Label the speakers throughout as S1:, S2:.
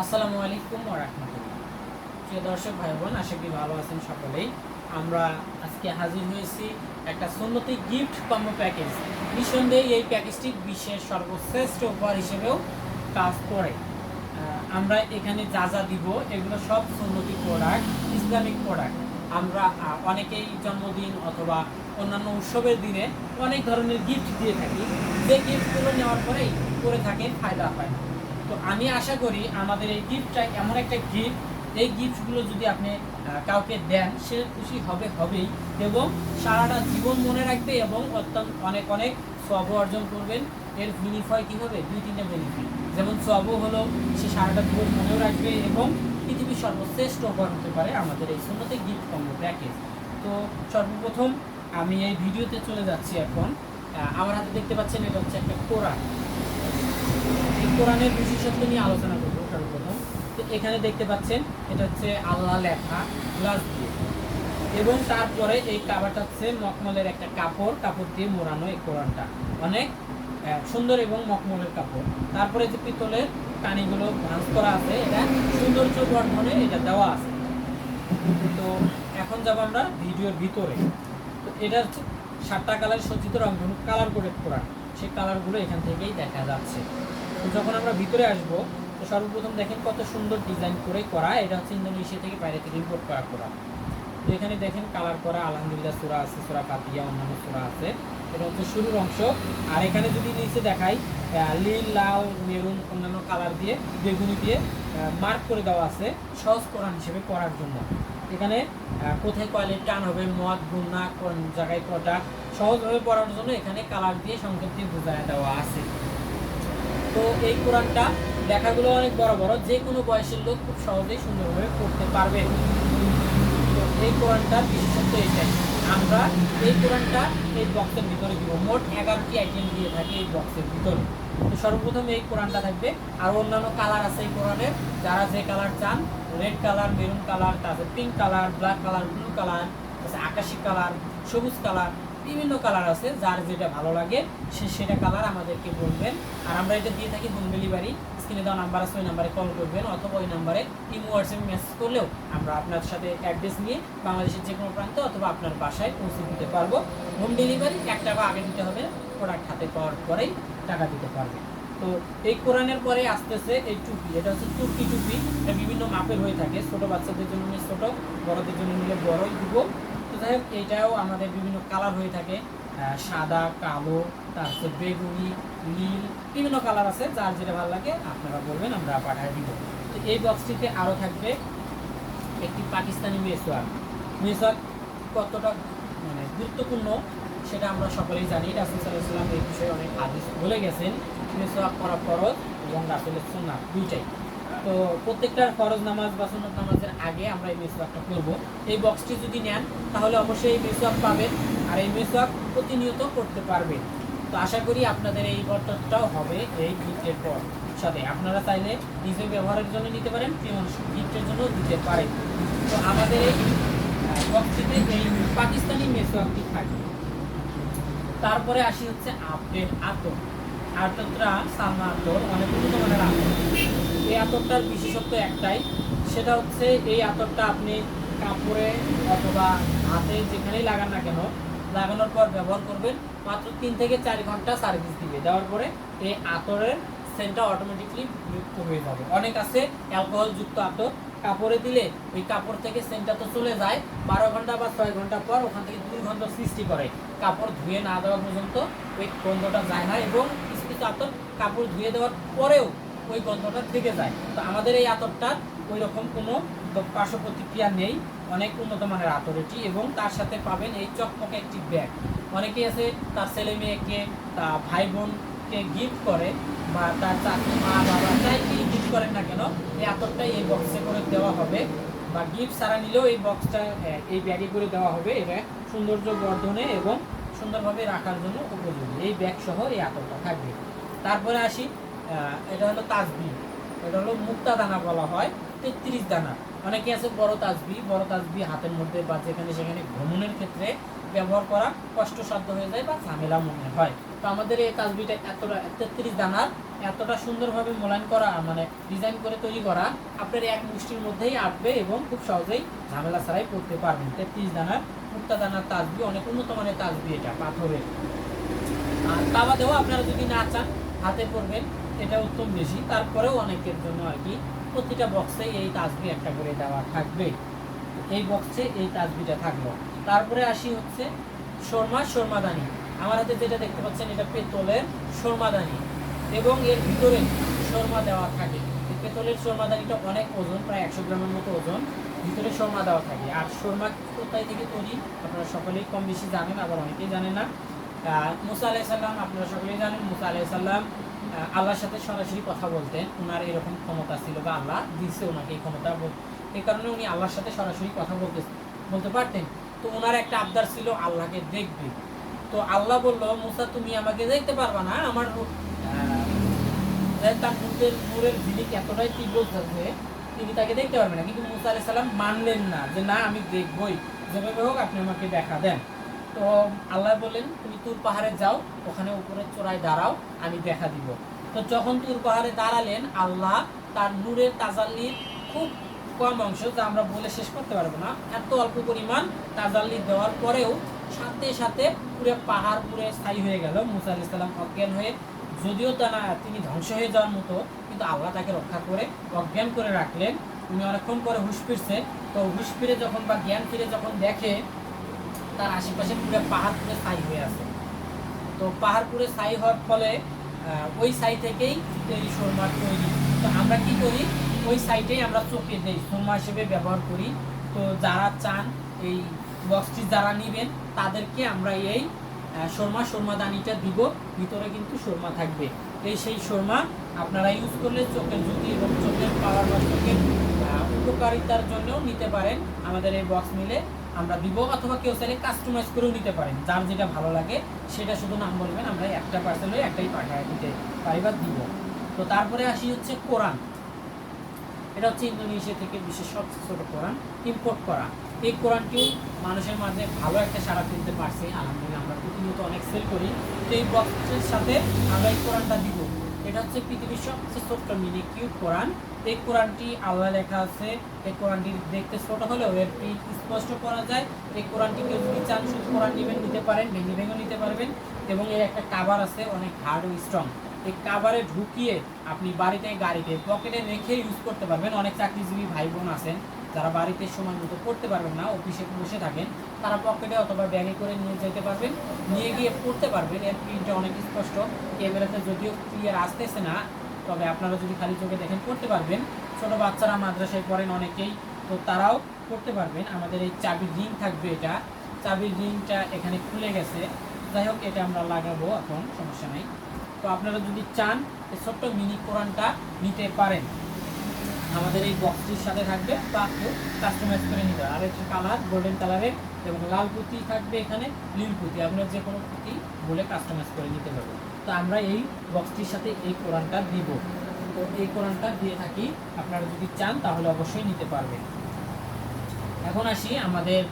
S1: আসসালামু আলাইকুম ওয়া রাহমাতুল্লাহ। প্রিয় দর্শক ভাই বোন আশা করি ভালো আছেন সকলেই। আমরা আজকে হাজির হয়েছি একটা সুন্নতি গিফট কম্বো প্যাকেজ। নিঃসন্দেহে এই প্যাকেজটি বিশ্বের সর্বশ্রেষ্ঠ উপহার হিসেবেও কাজ করে। আমরা এখানে যা যা দিব, এগুলো সব সুন্নতি প্রোডাক্ট, ইসলামিক প্রোডাক্ট। আমরা অনেকেই জন্মদিন অথবা অন্যান্য উৎসবের দিনে অনেক ধরনের গিফট দিয়ে থাকি। যে গিফটগুলো নেওয়ার পরেই করে থাকে ফায়দা হয় তো আমি আশা করি আমাদের এই গিফটটা এমন একটা গিফট এই গিফটগুলো যদি আপনি কাউকে দেন, সে খুশি হবে, হবেই। এবং সারাটা জীবন মনে রাখবে এবং অত্যন্ত অনেক অনেক সব অর্জন করবেন। এর বিনিফয় কী হবে? দুই, তিনটা বেনিফিট যেমন সবও হলো, সে সারাটা জীবন মনেও রাখবে এবং পৃথিবীর সর্বশ্রেষ্ঠ উপহার হতে পারে আমাদের এই সুন্নতে গিফট কম্বো প্যাকেজ তো সর্বপ্রথম আমি এই ভিডিওতে চলে যাচ্ছি এখন। আমার হাতে দেখতে পাচ্ছেন এটা হচ্ছে একটা কোরআন। কোরআনের বিশেষত্ব নিয়ে আলোচনা করব সর্বপ্রথম তো এখানে দেখতে পাচ্ছেন, এটা হচ্ছে আল্লাহ লেখা গ্লাস দিয়ে। এবং তারপরে এই কাবারটা হচ্ছে মখমলের একটা কাপড় কাপড় দিয়ে মোড়ানো এই কোরআনটা। অনেক সুন্দর এবং মখমলের কাপড়। তারপরে যে পিতলের কানিগুলো ভাঁজ করা আছে, এটা সৌন্দর্য বর্ধনে এটা দেওয়া আছে। তো এখন যাব আমরা ভিডিওর ভিতরে। তো এটা হচ্ছে সাতটা কালার সজ্জিত রঙ কালার করে কোরআন। সেই কালারগুলো এখান থেকেই দেখা যাচ্ছে। যখন আমরা ভিতরে আসব, তো সর্বপ্রথম দেখেন কত সুন্দর ডিজাইন করে করা। এটা হচ্ছে ইন্দোনেশিয়া থেকে বাইরে থেকে ইম্পোর্ট করা কোরআন তো এখানে দেখেন কালার করা, আলহামদুলিল্লাহ সুরা আছে, সুরা কাতিয়া অন্যান্য সুরা আছে। এটা হচ্ছে শুরুর অংশ। আর এখানে যদি নিচে দেখাই নীল লাল মেরুন অন্যান্য কালার দিয়ে, বেগুনি দিয়ে মার্ক করে দেওয়া আছে সহজ কোরআন হিসেবে পড়ার জন্য। এখানে কোথায় কোয়ালিটি টান হবে, মদ, গুন্না, কোন জায়গায় কটা সহজভাবে পড়ার জন্য এখানে কালার দিয়ে সংকেত দিয়ে বোঝায় দেওয়া আছে। তো এই কোরআনটা লেখাগুলো অনেক বড় বড়, যে কোনো বয়সের লোক খুব সহজেই সুন্দরভাবে পড়তে পারবে। তো এই কোরআনটার বিশেষত্ব এটাই। আমরা এই কোরআনটা এই বক্সের ভিতরে দিব। মোট এগারোটি আইটেম দিয়ে থাকে এই বক্সের ভিতরে। তো সর্বপ্রথম এই কোরআনটা থাকবে। আর অন্যান্য কালার আছে এই কোরআনের যারা যে কালার চান রেড কালার মেরুন কালার তারপরে pink colour black colour blue colour আকাশি কালার সবুজ কালার বিভিন্ন কালার আছে, যার যেটা ভালো লাগে, সে সেটা কালার আমাদেরকে বলবেন। আর আমরা এটা দিয়ে থাকি হোম ডেলিভারি। স্ক্রিনে দেওয়া নাম্বার আছে, ওই নাম্বারে কল করবেন, অথবা ওই নাম্বারে ইমো, হোয়াটসঅ্যাপে, মেসেজ করলেও আমরা আপনার সাথে অ্যাড্রেস নিয়ে বাংলাদেশের যে কোনো প্রান্তে অথবা আপনার বাসায় পৌঁছে দিতে পারব। হোম ডেলিভারি এক টাকা আগে দিতে হবে প্রোডাক্ট হাতে পাওয়ার পরেই টাকা দিতে পারবে। তো এই কোরআনের পরে আসতেছে এই টুপি। এটা হচ্ছে তুর্কি টুপি। এটা বিভিন্ন মাপের হয়ে থাকে। ছোটো বাচ্চাদের জন্য ছোট, বড়দের জন্য নিলে বড়ই দিব। হোক এইটাও আমাদের বিভিন্ন কালার হয়ে থাকে। সাদা, কালো, তারপর বেগুনি, নীল, বিভিন্ন কালার আছে, যার যেটা ভালো লাগে আপনারা বলবেন, আমরা পাঠিয়ে দিব। তো এই বক্সটিতে আরও থাকবে একটি পাকিস্তানি মেসোয়ার মেসোয়ার কতটা মানে গুরুত্বপূর্ণ সেটা আমরা সকলেই জানি। রাসুল সাল্লাহ এই বিষয়ে অনেক হাদিস বলে গেছেন। মেসোয়াক করা ফরজ এবং রাসুলের সুন্নাত দুইটাই। তো প্রত্যেকটার ফরজ নামাজ বা সুন্নত নামাজের আগে আমরা এই মেসোয়াকটা করব। এই বক্সটি যদি নেন, তাহলে অবশ্যই এই মেসোয়াক পাবেন আর এই মেসোয়াক প্রতিনিয়ত করতে পারবেন। তো আশা করি আপনাদের এই বর্তনটাও হবে এই গিফটের পর। সাথে আপনারা চাইলে নিজে ব্যবহারের জন্য নিতে পারেন গিফটের জন্য দিতে পারেন। তো আমাদের এই বক্সটিতে এই পাকিস্তানি মেসোয়াকটি থাকে। তারপরে আসি হচ্ছে আপেল আতর। আতরটা সালমা আতর, অনেক উন্নত মানের আতর। এই আতরটার বিশেষত্ব একটাই, সেটা হচ্ছে এই আতরটা আপনি কাপড়ে অথবা হাতে যেখানেই লাগান না কেন, লাগানোর পর ব্যবহার করবেন মাত্র তিন থেকে চার ঘণ্টা সার্ভিস দিবে। দেওয়ার পরে এই আতরের সেন্টটা অটোমেটিকলি হয়ে যাবে। অনেক আছে অ্যালকোহল যুক্ত আতর, কাপড়ে দিলে ওই কাপড় থেকে সেন্টটা তো চলে যায়, বারো ঘণ্টা বা ছয় ঘণ্টা পর ওখান থেকে দুর্গন্ধ সৃষ্টি করে। কাপড় ধুয়ে না দেওয়া পর্যন্ত ওই গন্ধটা যায় না এবং কিছু কিছু আতর কাপড় ধুয়ে দেওয়ার পরেও ওই গন্ধটা থেকে যায়। তো আমাদের এই আতরটার ওই রকম কোনো পার্শ্ব প্রতিক্রিয়া নেই। অনেক উন্নত মানের আতর এটি এবং তার সাথে পাবেন এই চকমকে একটি ব্যাগ। অনেকেই আছে, তার ছেলে মেয়েকে, তা ভাই বোনকে গিফট করে বা তার চাকরি মা বাবা যাই কি গিফট করেন না কেন, এই আতরটাই এই বক্সে করে দেওয়া হবে। বা গিফট ছাড়া নিলেও এই বক্সটা এই ব্যাগে করে দেওয়া হবে। এটা সৌন্দর্য বর্ধনে এবং সুন্দরভাবে রাখার জন্য উপযোগী। এই ব্যাগ সহ এই আতরটা থাকবে। তারপরে আসি এটা হলো তাজবি এটা হলো মুক্তা দানা বলা হয়, তেত্রিশ দানা। অনেকে আছে বড় তাজবি বড় তাজবি হাতের মধ্যে বা যেখানে সেখানে ভ্রমণের ক্ষেত্রে ব্যবহার করা কষ্টসাধ্য হয়ে যায় বা ঝামেলা মনে হয়। তো আমাদের এই তাজবিটা এতটা, তেত্রিশ দানার এতটা সুন্দরভাবে মোলায়েম করা মানে ডিজাইন করে তৈরি করা, আপনার এক মুষ্টির মধ্যেই আটবে এবং খুব সহজেই ঝামেলা ছাড়াই পড়তে পারবেন। তেত্রিশ দানার মুক্তা দানার তাজবি অনেক উন্নত মানের তাজবি এটা, পাথরের। আর তা বাদেও আপনারা যদি না চান, হাতে পড়বেন। এটা উত্তম বেশি। তারপরেও অনেকের জন্য আর কি প্রতিটা বক্সে এই তাজবি একটা করে দেওয়া থাকবে। এই বক্সে এই তাজবিটা থাকল। তারপরে আসি হচ্ছে শর্মা শর্মাদানি। আমার হাতে যেটা দেখতে পাচ্ছেন এটা পেতলের শর্মাদানি। এবং এর ভিতরে শর্মা দেওয়া থাকে। পেতলের শর্মাদানিটা অনেক ওজন প্রায় একশো গ্রামের মতো ওজন। ভিতরে শর্মা দেওয়া থাকে। আর শর্মা কোথায় থেকে তৈরি আপনারা সকলেই কম বেশি জানেন আবার অনেকেই জানেন না। মুসা আলাই সাল্লাম আপনারা সকলেই জানেন মুসা আলাই সাল্লাম আহ, আল্লাহর সাথে সরাসরি কথা বলতেন। ওনার এরকম ক্ষমতা ছিল বা আল্লাহ দিচ্ছে ওনাকে এই ক্ষমতা এই কারণে উনি আল্লাহর সাথে সরাসরি কথা বলতে বলতে পারতেন। তো ওনার একটা আবদার ছিল আল্লাহকে দেখবে। তো আল্লাহ বলল, মুসা, তুমি আমাকে দেখতে পারবা না। আমার তার নূরের নূরের ঝিলিক এতটাই তীব্র থাকবে তিনি তাকে দেখতে পারবেন না। কিন্তু মুসা আলাইসাল্লাম মানলেন না যে, না, আমি দেখবই। যেভাবে হোক আপনি আমাকে দেখা দেন। তো আল্লাহ বললেন তুমি তুর পাহাড়ে যাও, ওখানে উপরে চূড়ায় দাঁড়াও, আমি দেখা দিব। তো যখন তুর পাহাড়ে দাঁড়ালেন, আল্লাহ তার নূরের তাজাল্লির খুব কম অংশ, যা আমরা বলে শেষ করতে পারব না, এত অল্প পরিমাণ তাজাল্লি দেওয়ার পরেও সাথে সাথে পুরো পাহাড় পুরো স্থায়ী হয়ে গেল। মুসা সালাম অজ্ঞান হয়ে, যদিও তা না, তিনি ধ্বংস হয়ে যাওয়ার মতো, কিন্তু আল্লাহ তাকে রক্ষা করে, অজ্ঞান করে রাখলেন। উনি অনেকক্ষণ পরে হুশ ফিরছে। তো হুশ ফিরে যখন বা জ্ঞান ফিরে যখন দেখে তার আশেপাশে পুরো পাহাড় পুরো ছাই হয়ে আছে। তো পাহাড় পুরো ছাই হওয়ার ফলে ওই সাই থেকেই তৈরি সুরমা তৈরি। তো আমরা কি করি? ওই সাইটেই আমরা চোখে দেই সুরমা হিসেবে ব্যবহার করি। তো যারা চান এই বক্সটি যারা নেবেন, তাদেরকে আমরা এই সুরমা সুরমা দানিটা দিব। ভিতরে কিন্তু সুরমা থাকবে। এই সেই সুরমা আপনারা ইউজ করলে চোখের জ্যোতি এবং চোখের পাওয়ার বা চোখের উপকারিতার জন্যও নিতে পারেন। আমাদের এই বক্স মিলে আমরা দিব অথবা কেউ চাইলে কাস্টমাইজ করেও নিতে পারেন। যার যেটা ভালো লাগে, সেটা শুধু নাম বলবেন, আমরা একটা পার্সেল হয়ে একটাই পাঠায় দিতে পারি বা দিব। তো তারপরে আসি হচ্ছে কোরআন এটা হচ্ছে ইন্দোনেশিয়া থেকে বিশেষ ছোট কোরআন ইম্পোর্ট করা। এই কোরআনটিও মানুষের মাঝে ভালো একটা সাড়া ফেলতে পারছে। আলহামদুলিল্লাহ আমরা প্রতিনিয়ত অনেক সেল করি। তো এই বক্সের সাথে আমরা এই কোরআনটা দিব। এটা হচ্ছে পৃথিবীর সবচেয়ে ছোট্ট মিনি কিউট কোরআন। এই কোরআনটি আল্লাহ লেখা আছে। এই কোরআনটি দেখতে ছোট হলেও এর পিঠ স্পষ্ট করা যায়। এই কোরআনটি কেউ যদি চান শুধু কোরআন নেবেন, নিতে পারেন, ভেঙে ভেঙে নিতে পারবেন। এবং এর একটা কাভার আছে, অনেক হার্ড ও স্ট্রং এই কাভারে ঢুকিয়ে আপনি বাড়িতে গাড়িতে পকেটে রেখে ইউজ করতে পারবেন। অনেক চাকরিজীবী ভাই বোন আছেন। যারা বাড়িতে সময় মতো পড়তে পারবেন না, অফিসে বসে থাকেন, তারা পকেটে অথবা ব্যাগে করে নিয়ে যেতে পারবেন। নিয়ে গিয়ে পড়তে পারবেন। এর প্রিন্টটা অনেক স্পষ্ট। ক্যামেরাতে যদিও ক্লিয়ার আসতেছে না, তবে আপনারা যদি খালি চোখে দেখেন, পড়তে পারবেন। ছোট বাচ্চারা মাদ্রাসায় পড়েন অনেকেই, তো তারাও পড়তে পারবেন। আমাদের এই চাবির রিং থাকবে এটা। চাবির রিংটা এখানে খুলে গেছে। যাই হোক, এটা আমরা লাগাবো এখন, সমস্যা নেই। তো আপনারা যদি চান ছোট্ট মিনি কোরআনটা নিতে পারেন। আমাদের এই বক্সটির সাথে থাকবে বা কেউ কাস্টমাইজ করে নিতে আর একটা কালার গোল্ডেন কালারের এবং লাল পুঁতি থাকবে এখানে নীল পুঁতি আপনার যে কোনো পুঁতি বলে কাস্টমাইজ করে নিতে পারবেন। তো আমরা এই বক্সটির সাথে এই কোরআনটা দিব। তো এই কোরআনটা দিয়ে থাকি। আপনারা যদি চান তাহলে অবশ্যই নিতে পারবেন। এখন আসি আমাদের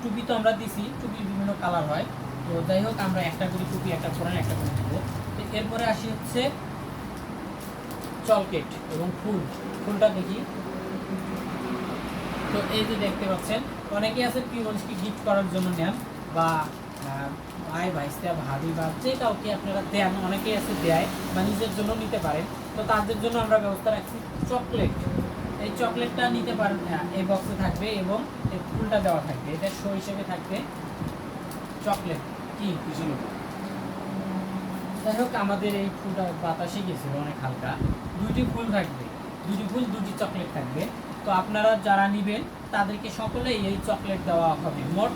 S1: টুপি তো আমরা দিছি। টুপির বিভিন্ন কালার হয়। তো যাই হোক, আমরা একটা করে টুপি, একটা কোরআন একটা করে দিব। তো এরপরে আসি হচ্ছে চলকেট এবং ফুল। ফুলটা দেখি। তো এই যে দেখতে পাচ্ছেন, অনেকেই আছে প্রিয় মানুষকে গিফট করার জন্য নেন বা ভাই, ভাইস্তা, ভাবি বা যে কাউকে আপনারা দেন, অনেকেই আছে দেয় বা নিজের জন্য নিতে পারেন। তো তাদের জন্য আমরা ব্যবস্থা রাখছি চকলেট। এই চকলেটটা নিতে পারেন এই বক্সে থাকবে এবং এই ফুলটা দেওয়া থাকবে। এটা শো হিসেবে থাকবে চকলেট। কি? কিছু যাই হোক, আমাদের এই ফুলটা বাতাসে গেছিল অনেক হালকা। দুইটি ফুল থাকবে। দুটি ফুল দুটি চকলেট থাকবে। তো আপনারা যারা নেবেন, তাদেরকে সকলেই এই চকলেট দেওয়া হবে। মোট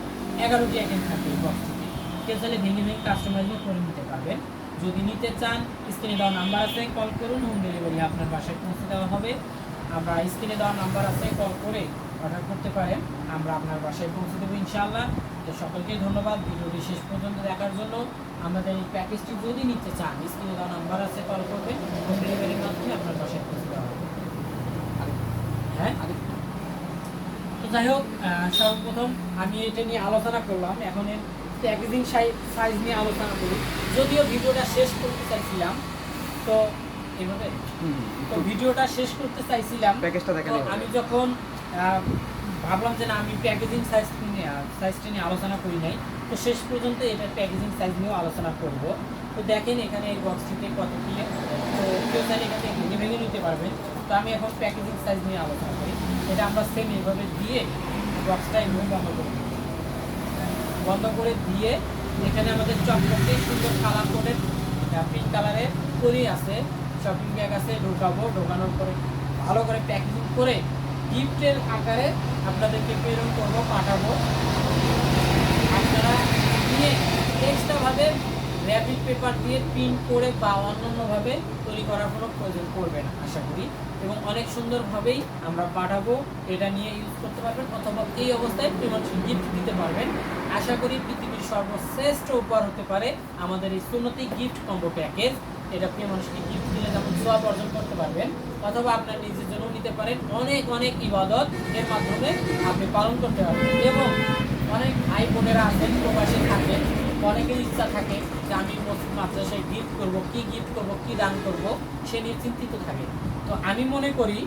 S1: এগারোটি আইটেম থাকবে এই কেউ চাইলে ভেঙে ভেঙে কাস্টমাইজও করে নিতে পারবেন। যদি নিতে চান স্ক্রিনে দেওয়া নাম্বার আছে কল করুন হোম ডেলিভারি আপনার বাসায় পৌঁছে দেওয়া হবে। আমরা স্ক্রিনে দেওয়া নাম্বার আছে কল করে অর্ডার করতে পারেন। আমরা আপনার বাসায় পৌঁছে দেবো, ইনশাআল্লাহ। তো সকলকে ধন্যবাদ। ভিডিওটি শেষ পর্যন্ত দেখার জন্য আমাদের এই প্যাকেজটি যদি নিতে চান স্ক্রিনে দেওয়া নাম্বার আছে কল করবে হোম ডেলিভারির মাধ্যমে আপনার বাসায় পৌঁছে দেওয়া হবে। হ্যাঁ? তো যাই হোক সর্বপ্রথম আমি এটা নিয়ে আলোচনা করলাম। এখন এর প্যাকেজিং সাইজ নিয়ে আলোচনা করি। যদিও ভিডিওটা শেষ করতে চাইছিলাম তো এইভাবে
S2: হুম,
S1: তো ভিডিওটা শেষ করতে চাইছিলাম।
S2: প্যাকেজটা দেখেন
S1: আমি যখন ভাবলাম যে না, আমি প্যাকেজিং সাইজ নিয়ে সাইজটা নিয়ে আলোচনা করি নাই। তো শেষ পর্যন্ত এটার প্যাকেজিং সাইজ নিয়েও আলোচনা করব। তো দেখেন এখানে এই বক্সটিতে কত কি, তো কেউ চাইলে এখান ভেঙে ভেঙে নিতে পারবেন। তো আমি এখন প্যাকেজিং সাইজ নিয়ে আলোচনা করি। এটা আমরা সেম এইভাবে দিয়ে বক্সটা এইভাবে বন্ধ করে বন্ধ করে দিয়ে এখানে আমাদের চকলেটে সুন্দর কালার কোডের পিঙ্ক কালারের করি আছে। শপিং ব্যাগ আছে, ঢোকাবো। ঢোকানোর পরে ভালো করে প্যাকেজিং করে গিফটের আকারে আপনাদেরকে প্রেরণ করব, পাঠাবো। আপনারা নিয়ে এক্সট্রাভাবে র্যাপিড পেপার দিয়ে প্রিন্ট করে বা অন্যান্যভাবে তৈরি করার কোনো প্রয়োজন পড়বে না, আশা করি। এবং অনেক সুন্দরভাবেই আমরা পাঠাবো, এটা নিয়ে ইউজ করতে পারবেন অথবা এই অবস্থায় পেমেন্ট গিফট দিতে পারবেন। আশা করি পৃথিবীর সর্বশ্রেষ্ঠ উপহার হতে পারে আমাদের এই সুন্নতি গিফট কম্বো প্যাকেজ এটা প্রিয় মানুষকে গিফট দিলে যেমন সব অর্জন করতে পারবেন, অথবা আপনার নিজের নিতে পারেন অনেক অনেক ইবাদত এর মাধ্যমে আপনি পালন করতে পারবেন। এবং অনেক ভাই বোনেরা আছেন, প্রবাসী থাকেন অনেকের ইচ্ছা থাকে যে আমি মসজিদ, মাদ্রাসায় গিফট করব, কি গিফট করব, কি দান করব, সে নিয়ে চিন্তিত থাকে। তো আমি মনে করি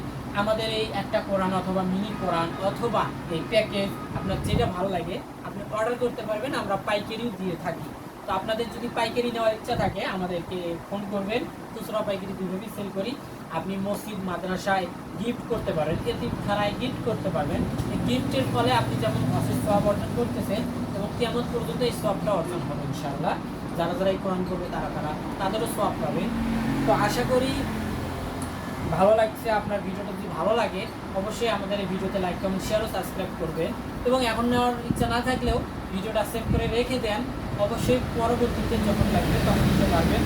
S1: আমাদের এই একটা কোরআন অথবা মিনি কোরআন অথবা এই প্যাকেজ আপনার যেটা ভালো লাগে, আপনি অর্ডার করতে পারবেন, আমরা পাইকারিও দিয়ে থাকি। তো আপনাদের যদি পাইকারি নেওয়ার ইচ্ছা থাকে, আমাদেরকে ফোন করবেন। খুচরা পাইকারি দুইভাবেই সেল করি। আপনি মসজিদ, মাদ্রাসায় গিফট করতে পারেন এতিম ছাড়াই গিফট করতে পারবেন। এই গিফটের ফলে আপনি যেমন অশেষ সব অর্জন করতেছেন, এবং কেমন পর্যন্ত এই সবটা অর্জন হবে, ইনশাআল্লাহ। যারা যারা এই কোরআন করবে তারা তারা তাদেরও সব পাবে তো আশা করি ভালো লাগছে আপনার ভিডিওটা। যদি ভালো লাগে, অবশ্যই আমাদের এই ভিডিওতে লাইক কমেন্ট শেয়ার ও সাবস্ক্রাইব করবেন। এবং এখন নেওয়ার ইচ্ছা না থাকলেও ভিডিওটা সেভ করে রেখে দেন। অবশ্যই পরবর্তীতে যখন লাগবে, তখন দিতে পারবেন।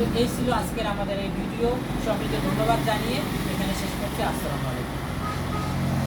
S1: তো এই ছিল আজকের আমাদের এই ভিডিও। সবাইকে ধন্যবাদ জানিয়ে এখানে শেষ করছি। আসসালামু আলাইকুম।